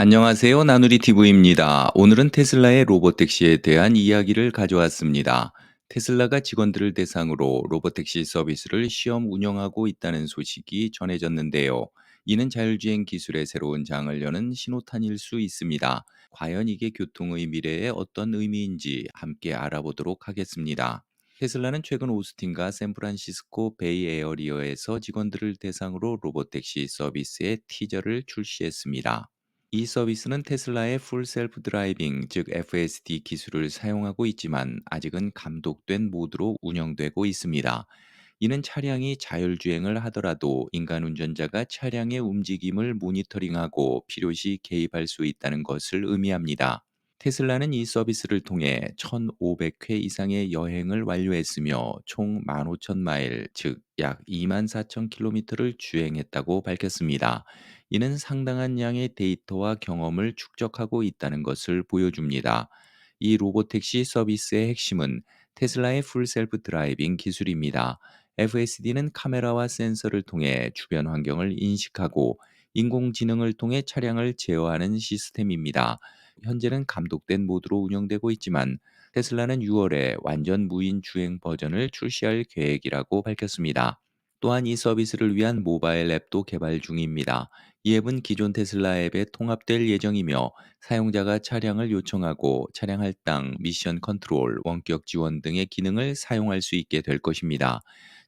안녕하세요. 나누리 TV입니다. 오늘은 테슬라의 로보택시에 대한 이야기를 가져왔습니다. 테슬라가 직원들을 대상으로 로보택시 서비스를 시험 운영하고 있다는 소식이 전해졌는데요. 이는 자율주행 기술의 새로운 장을 여는 신호탄일 수 있습니다. 과연 이게 교통의 미래에 어떤 의미인지 함께 알아보도록 하겠습니다. 테슬라는 최근 오스틴과 샌프란시스코 베이 에어리어에서 직원들을 대상으로 로보택시 서비스의 티저를 출시했습니다. 이 서비스는 테슬라의 풀 셀프 드라이빙, 즉 FSD 기술을 사용하고 있지만 아직은 감독된 모드로 운영되고 있습니다. 이는 차량이 자율주행을 하더라도 인간 운전자가 차량의 움직임을 모니터링하고 필요시 개입할 수 있다는 것을 의미합니다. 테슬라는 이 서비스를 통해 1,500회 이상의 여행을 완료했으며 총 15,000마일, 즉 약 24,000km를 주행했다고 밝혔습니다. 이는 상당한 양의 데이터와 경험을 축적하고 있다는 것을 보여줍니다. 이 로보택시 서비스의 핵심은 테슬라의 풀 셀프 드라이빙 기술입니다. FSD는 카메라와 센서를 통해 주변 환경을 인식하고 인공지능을 통해 차량을 제어하는 시스템입니다. 현재는 감독된 모드로 운영되고 있지만 테슬라는 6월에 완전 무인 주행 버전을 출시할 계획이라고 밝혔습니다. 또한 이 서비스를 위한 모바일 앱도 개발 중입니다. 이 앱은 기존 테슬라 앱에 통합될 예정이며 사용자가 차량을 요청하고 차량 할당, 미션 컨트롤, 원격 지원 등의 기능을 사용할 수 있게 될 것입니다.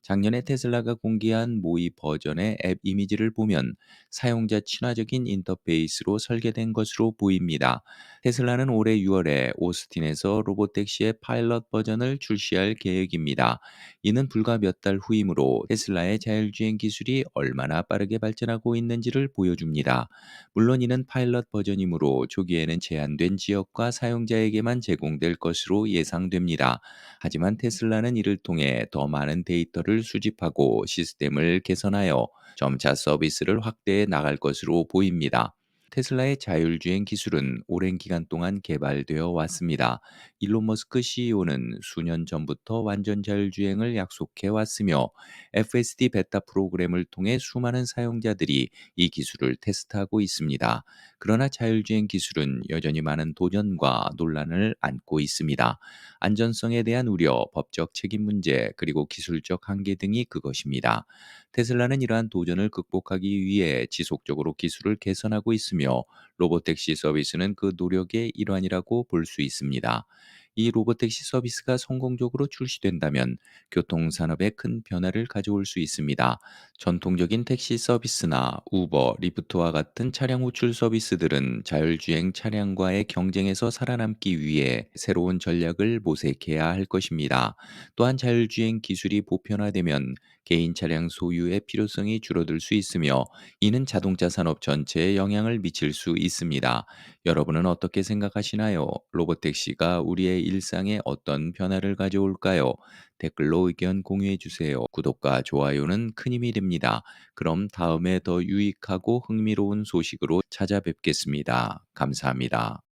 작년에 테슬라가 공개한 모의 버전의 앱 이미지를 보면 사용자 친화적인 인터페이스로 설계된 것으로 보입니다. 테슬라는 올해 6월에 오스틴에서 로보택시의 파일럿 버전을 출시할 계획입니다. 이는 불과 몇 달 후이므로 테슬라의 자율주행 기술이 얼마나 빠르게 발전하고 있는지를 보여줍니다. 물론 이는 파일럿 버전이므로 초기에는 제한된 지역과 사용자에게만 제공될 것으로 예상됩니다. 하지만 테슬라는 이를 통해 더 많은 데이터를 수집하고 시스템을 개선하여 점차 서비스를 확대해 나갈 것으로 보입니다. 테슬라의 자율주행 기술은 오랜 기간 동안 개발되어 왔습니다. 일론 머스크 CEO는 수년 전부터 완전 자율주행을 약속해 왔으며 FSD 베타 프로그램을 통해 수많은 사용자들이 이 기술을 테스트하고 있습니다. 그러나 자율주행 기술은 여전히 많은 도전과 논란을 안고 있습니다. 안전성에 대한 우려, 법적 책임 문제, 그리고 기술적 한계 등이 그것입니다. 테슬라는 이러한 도전을 극복하기 위해 지속적으로 기술을 개선하고 있으며 로보택시 서비스는 그 노력의 일환이라고 볼 수 있습니다. 이 로보택시 서비스가 성공적으로 출시된다면 교통산업에 큰 변화를 가져올 수 있습니다. 전통적인 택시 서비스나 우버, 리프트와 같은 차량 호출 서비스들은 자율주행 차량과의 경쟁에서 살아남기 위해 새로운 전략을 모색해야 할 것입니다. 또한 자율주행 기술이 보편화되면 개인 차량 소유의 필요성이 줄어들 수 있으며 이는 자동차 산업 전체에 영향을 미칠 수 있습니다. 여러분은 어떻게 생각하시나요? 로보택시가 우리의 일상에 어떤 변화를 가져올까요? 댓글로 의견 공유해 주세요. 구독과 좋아요는 큰 힘이 됩니다. 그럼 다음에 더 유익하고 흥미로운 소식으로 찾아뵙겠습니다. 감사합니다.